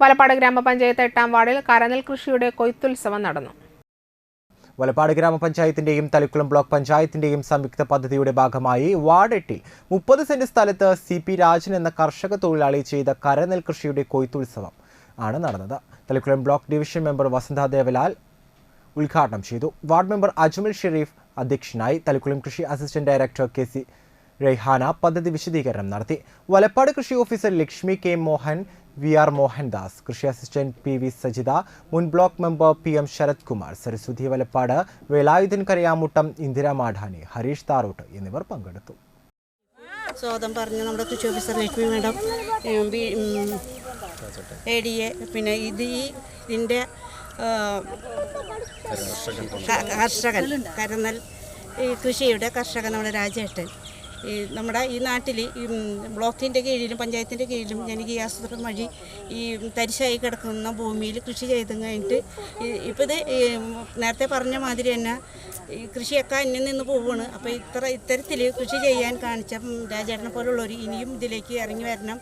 വലപ്പാട് ഗ്രാമപഞ്ചായത്ത് എട്ടാം വാർഡിൽ കരനൽ കൃഷിയുടെ കൊയ്ത്തുത്സവം നടന്നു. വലപ്പാട് ഗ്രാമപഞ്ചായത്തിന്റെയും തളിക്കുളം ബ്ലോക്ക് പഞ്ചായത്തിന്റെയും സംയുക്ത പദ്ധതിയുടെ ഭാഗമായി വാർഡ് എട്ടിൽ മുപ്പത് സെന്റ് സ്ഥലത്ത് സി പി രാജൻ എന്ന കർഷക തൊഴിലാളി ചെയ്ത കരനെൽ കൃഷിയുടെ കൊയ്ത്തുത്സവം ആണ് നടന്നത്. Thalikulam block division member Vasantha Devalal ഉദ്ഘാടനം ചെയ്തു. വാർഡ് മെമ്പർ അജ്മൽ ഷെരീഫ് അധ്യക്ഷനായി തളിക്കുളം കൃഷി assistant director K C Raihana പദ്ധതി വിശദീകരണം നടത്തി. വലപ്പാട് കൃഷി officer Lakshmi K Mohan V R Mohandas കൃഷി അസിസ്റ്റന്റ് പി വി സജിത മുൻ block member P M Sarath Kumar Saraswathi Valappad Velayudhan Karayamuttam Indira Madani Harish Tharot എന്നിവർ പങ്കെടുത്തു. സ്വാഗതം പറഞ്ഞ നമ്മുടെ കൃഷി officer Lakshmi madam A D A പിന്നെ ഇത് ഈ ഇതിന്റെ കർഷകൻ കരനൽ ഈ കൃഷിയുടെ കർഷകൻ നമ്മുടെ രാജേട്ടൻ. ഈ നമ്മുടെ ഈ നാട്ടിൽ ഈ ബ്ലോക്കിന്റെ കീഴിലും പഞ്ചായത്തിന്റെ കീഴിലും ജനകീയ ആസൂത്രണം വഴി ഈ തരിശായി കിടക്കുന്ന ഭൂമിയിൽ കൃഷി ചെയ്ത് കഴിഞ്ഞിട്ട് ഇപ്പോൾ ഇത് നേരത്തെ പറഞ്ഞ മാതിരി തന്നെ ഈ കൃഷിയൊക്കെ അന്യം നിന്ന് പോവുകയാണ് അപ്പോൾ ഇത്ര ഇത്തരത്തിൽ കൃഷി ചെയ്യാൻ കാണിച്ച രാജേട്ടനെ പോലുള്ളവർ ഇനിയും ഇതിലേക്ക് ഇറങ്ങി വരണം.